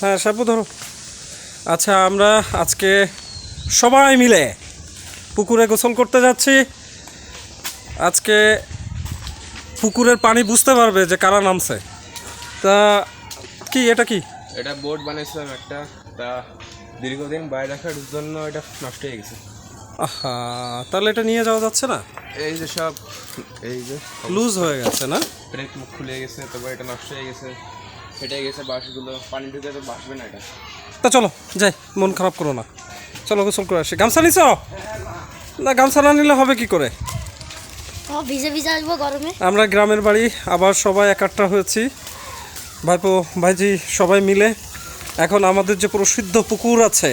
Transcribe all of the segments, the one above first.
হ্যাঁ সাপু ধরো। আচ্ছা আমরা আজকে সবাই মিলে পুকুরে গোসল করতে যাচ্ছি। আজকে পুকুরের পানি বুঝতে পারবে যে কারা নামছে। তা কি এটা কি? এটা বোর্ড বানিয়েছিলাম একটা। তা দীর্ঘদিন বাইরে রাখার জন্য এটা নষ্ট হয়ে গেছে। আহা তাহলে এটা নিয়ে যাওয়া যাচ্ছে না? এই যে সব এই যে লুজ হয়ে গেছে না? ব্রেক মুখ খুলে গেছে তারপর এটা নষ্ট হয়ে গেছে। ফেটে গেছে বাঁশগুলো পানি ঢুকে তো না এটা। তা চলো যাই মন খারাপ করো না। চলো গোসল করে আসি। গামছা নিছ? না গামছা না নিলে হবে কি করে? ভিজে ভিজে আসব গরমে? আমরা গ্রামের বাড়ি আবার সবাই একাট্টা হয়েছি। ভাইপো ভাইজি সবাই মিলে। এখন আমাদের যে প্রসিদ্ধ পুকুর আছে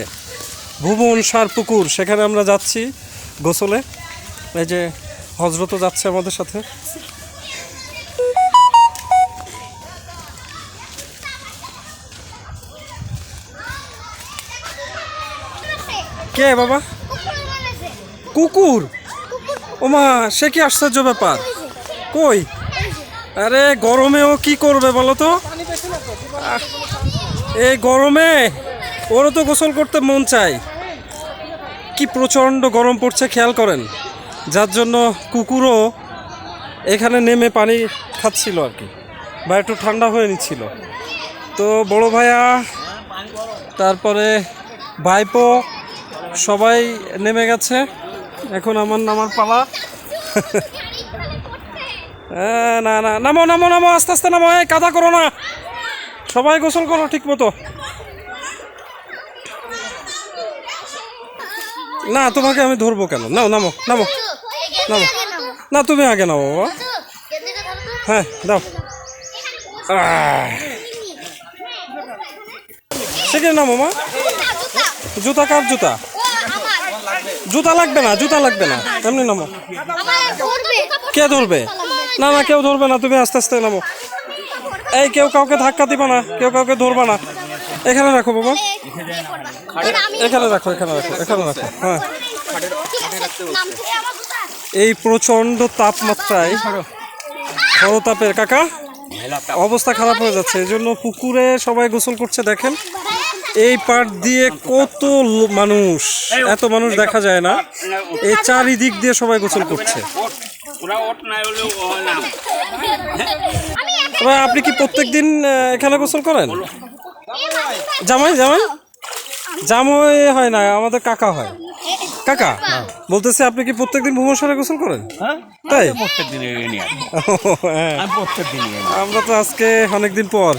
ভুবন সার পুকুর সেখানে আমরা যাচ্ছি গোসলে। এই যে হজরতও যাচ্ছে আমাদের সাথে। কে বাবা? কুকুর? ওমা, সে কি আশ্চর্য ব্যাপার। কই? আরে, গরমে ও কি করবে বলো তো? এই গরমে ওরও তো গোসল করতে মন চাই। কি প্রচণ্ড গরম পড়ছে, খেয়াল করেন। যার জন্য কুকুরও এখানে নেমে পানি খাচ্ছিল আর কি, বা একটু ঠান্ডা হয়ে নিচ্ছিল। তো বড় ভাইয়া, তারপরে ভাইপো সবাই নেমে গেছে। এখন আমার নামার পালা। হ্যাঁ, না না নামো নামো নামো আস্তে আস্তে নামো এই কাদা করো না। সবাই গোসল করো ঠিক মতো। না তোমাকে আমি ধরবো কেন? নাও নামো নামো নামো। না তুমি আগে নাও বাবা। হ্যাঁ দাও। সেখানে নামো মা? জুতা কার জুতা? জুতা লাগবে না, জুতা লাগবে না। এমনি নামো। কে ধরবে? না না, কেউ ধরবে না, তুমি আস্তে আস্তে নামো। এই, কেউ কাউকে ধাক্কা দিবা না, কেউ কাউকে ধরবা না। এখানে রাখো, বাবা। এখানে রাখো এখানে রাখো এখানে রাখো হ্যাঁ। এই প্রচণ্ড তাপমাত্রায় খরতাপের, কাকা? অবস্থা খারাপ হয়ে যাচ্ছে এই জন্য পুকুরে সবাই গোসল করছে, দেখেন। এই পাট দিয়ে কত মানুষ এত মানুষ দেখা যায় না। এই চারিদিক দিয়ে সবাই গোসল করছে। আপনি কি প্রত্যেকদিন আহ, এখানে গোসল করেন? জামাই জামাই? জামাই হয় না আমাদের কাকা হয়। কাকা বলতেছে আপনি কি প্রত্যেকদিন ভুবনেশ্বরে গোসল করেন? তাই? প্রত্যেক দিনে হ্যাঁ। প্রত্যেক দিন নিয়ে আমরা তো আজকে অনেকদিন পর।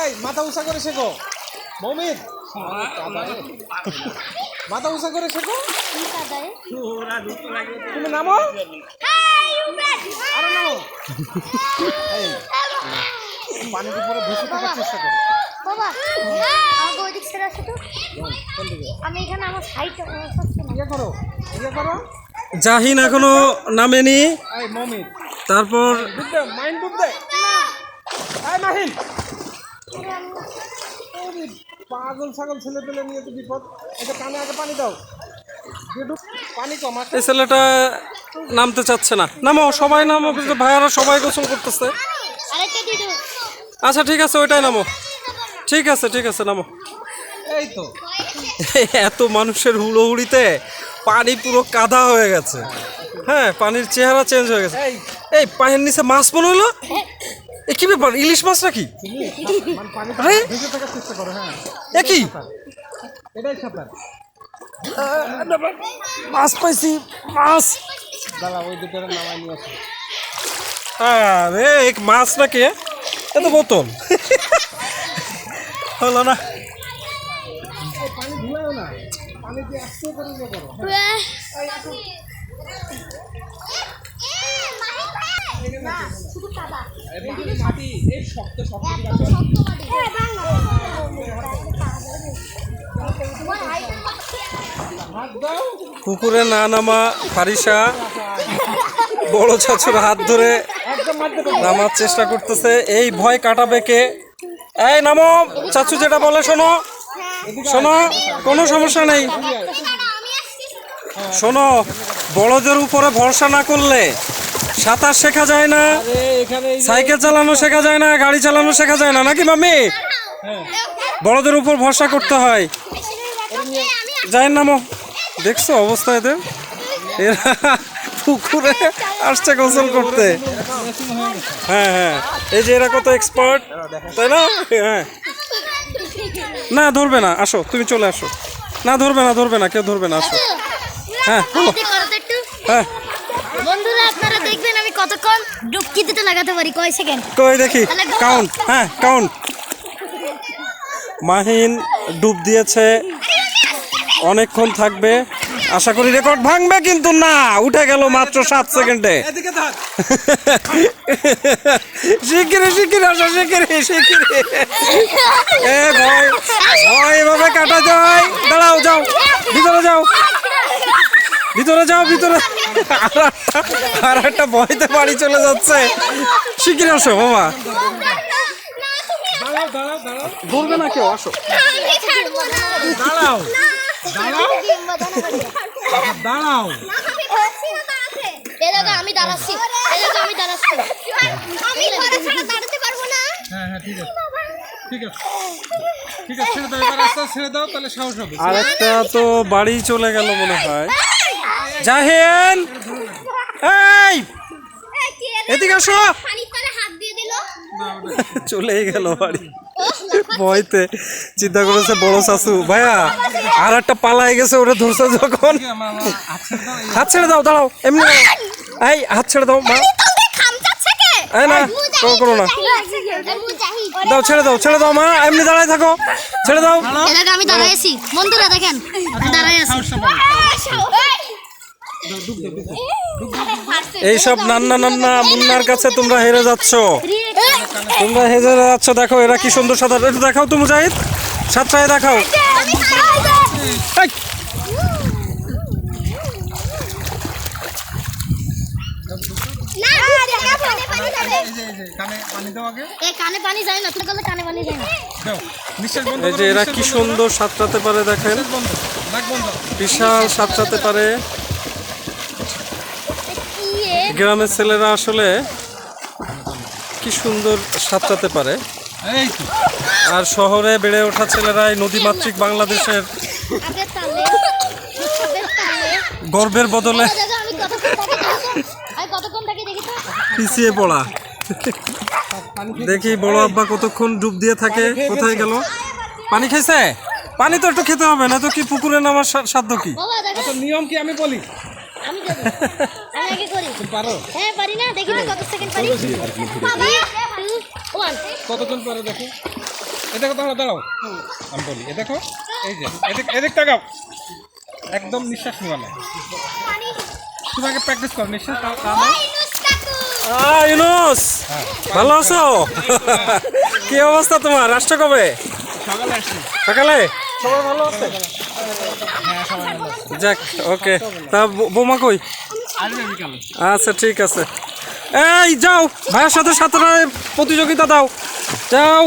এই মাথা উঁচা করে শেখো। মমিন। মাথা উঁচা করে শেখো। তুমি নামো? আরে নামো। এই পানির উপরে ভেসে থাকার চেষ্টা করো। বাবা আমাকে ওইদিক ছেড়ে আসো তো। আমি এখানে আমার সাইডটা ইয়ে করো ইয়ে করো। জাহিন এখনও নামেনি। তারপর ডুব মাহিন। পাগল ছাগল ছেলে পেলে নিয়ে তো বিপদ। এটা কানে আগে পানি দাও। পানি কম এই ছেলেটা নামতে চাচ্ছে না। নামো সবাই নামো কিন্তু ভাইয়ারা সবাই গোসল করতেছে। আচ্ছা ঠিক আছে ওইটাই নামো। ঠিক আছে ঠিক আছে নামো। এই তো। এত মানুষের হুড়োহুড়িতে পানি পুরো কাদা হয়ে গেছে। হ্যাঁ পানির চেহারা চেঞ্জ হয়ে গেছে। এই। পানির নিচে মাছ মনে হলো এ কি ব্যাপার? ইলিশ মাছ নাকি? মানে আরে? ভেসে থাকার চেষ্টা করো হ্যাঁ এ কি এটাই সাঁতার মাছ পাইছি মাছ। দাদা ওই দুটো নামাই নিয়ে আসো আরে এক মাছ নাকি এ? তো বোতল। হলো না। পানি ধুলাও না। পানি দিয়ে আস্তে করে করো শুধু কাদা মাটি এই শক্ত শক্ত দাও পুকুরে না নামা ফারিসা। বড় চাচুর হাত ধরে নামার চেষ্টা করতেছে। এই ভয় কাটাবে কে? এই নামো। চাচু যেটা বলে শোনো। শোনো কোনো সমস্যা নেই। শোনো বড়দের উপরে ভরসা না করলে সাঁতার শেখা যায় না। না সাইকেল চালানো শেখা যায় না গাড়ি চালানো শেখা যায় না নাকি মামি বড়দের উপর ভরসা করতে হয়। যায় নামো। দেখছ অবস্থা এদের? এরা পুকুরে আসছে গোসল করতে। হ্যাঁ হ্যাঁ। এই যে এরা কত এক্সপার্ট তাই না? হ্যাঁ। না ধরবে না। আসো তুমি চলে আসো। না ধরবে না ধরবে না কেউ ধরবে না আসো। হ্যাঁ হ্যাঁ। কতক্ষণ ডুবকি দিতে লাগাতে পারি? কয় সেকেন্ড? কই দেখি? কাউন্ট হ্যাঁ কাউন্ট মাহিন ডুব দিয়েছে। অনেকক্ষণ থাকবে। আশা করি রেকর্ড ভাঙবে কিন্তু না। উঠে গেল মাত্র সাত সেকেন্ডে। এদিকে ধর শিগগিরি শিগগিরি আসো শিগগিরি শিগগিরি এ ভয় ভয় এভাবে কাটা যায় দাঁড়াও যাও। ভিতরে যাও। ভিতরে যাও ভিতরে। আর একটা- ভয়তে বাড়ি চলে যাচ্ছে। শিগগিরি আসো বাবা ধরবে না কেউ আসো। দাঁড়াও। দাঁড়াও। আমি দাঁড়াচ্ছি আমি দাঁড়াচ্ছি আমি দাঁড়াতে পারব না হ্যাঁ হ্যাঁ ঠিক আছে ঠিক আছে ঠিক আছে ছেড়ে দাও এবার আস্তে আস্তে ছেড়ে দাও তাহলে সাহস হবে আর একটা তো বাড়ি চলে গেল মনে হয়। জাহেন! এই! এদিকে আসো! পানির তলে হাত দিয়ে দিল। চলেই গেল বাড়ি। ভয়তে চিন্তা করেছে বড় শাশু। ভাইয়া আর একটা পালাই গেছে ওটা ধরছে যখন। হাত ছেড়ে দাও দাঁড়াও এমনি এই হাত ছেড়ে দাও মা। এই না করো করো না। দাও ছেড়ে দাও ছেড়ে দাও মা এমনি দাঁড়ায় থাকো। ছেড়ে দাও। আমি দাঁড়াইছি বন্ধুরা দেখেন দাঁড়াই আছি। এইসব নান্না নান্না মুন্নার কাছে তোমরা হেরে যাচ্ছ। তোমরা হেরে যাচ্ছ দেখো এরা কি সুন্দর সাঁতার একটু দেখাও তো মুজাহিদ। সাতটায় দেখাও। এই, যে এরা কি সুন্দর সাঁতরাতে পারে দেখেন। বিশাল সাঁতরাতে পারে? গ্রামের ছেলেরা আসলে কি সুন্দর সাঁতরাতে পারে। আর শহরে বেড়ে ওঠা ছেলেরা এই নদীমাতৃক বাংলাদেশের গর্বের বদলে পিছিয়ে পড়া। দেখি বড় আব্বা কতক্ষণ ডুব দিয়ে থাকে কোথায় গেল? পানি খেয়েছে? পানি তো একটু খেতে হবে না তো কি পুকুরে নামার সাধ্য কি? আচ্ছা নিয়ম কি আমি বলি? আমি আগে করি? পারো। হ্যাঁ পারি না দেখি কত সেকেন্ড পারি। বাবা টু ওয়ান কতক্ষণ পরে দেখো? এ দেখো দাঁড়াও দাঁড়াও। আমি বলি এ দেখো এই যে এদিক এদিক তাকাও একদম নিঃশ্বাস নেওয়া না তুমি আগে প্র্যাকটিস করো নিঃশ্বাস ইউনুস ভালো আছো? কি অবস্থা তোমার? রাষ্ট্র কবে? সকালে আসছি। সকালে? সবাই ভালো আছে? যাক ওকে। তা বৌমা কই? আচ্ছা ঠিক আছে। এই যাও ভাইয়ের সাথে সাঁতারের প্রতিযোগিতা দাও। যাও।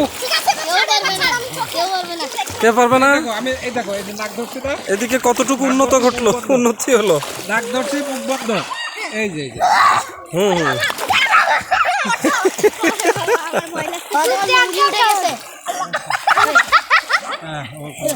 কে পারবে না? আমি এই দেখো এই নাক ধরছি তো এদিকে কতটুকু উন্নত ঘটলো? উন্নতি হলো। নাক ধরছি মুখ এই যে। হুম হুম। হ্যাঁ ওকে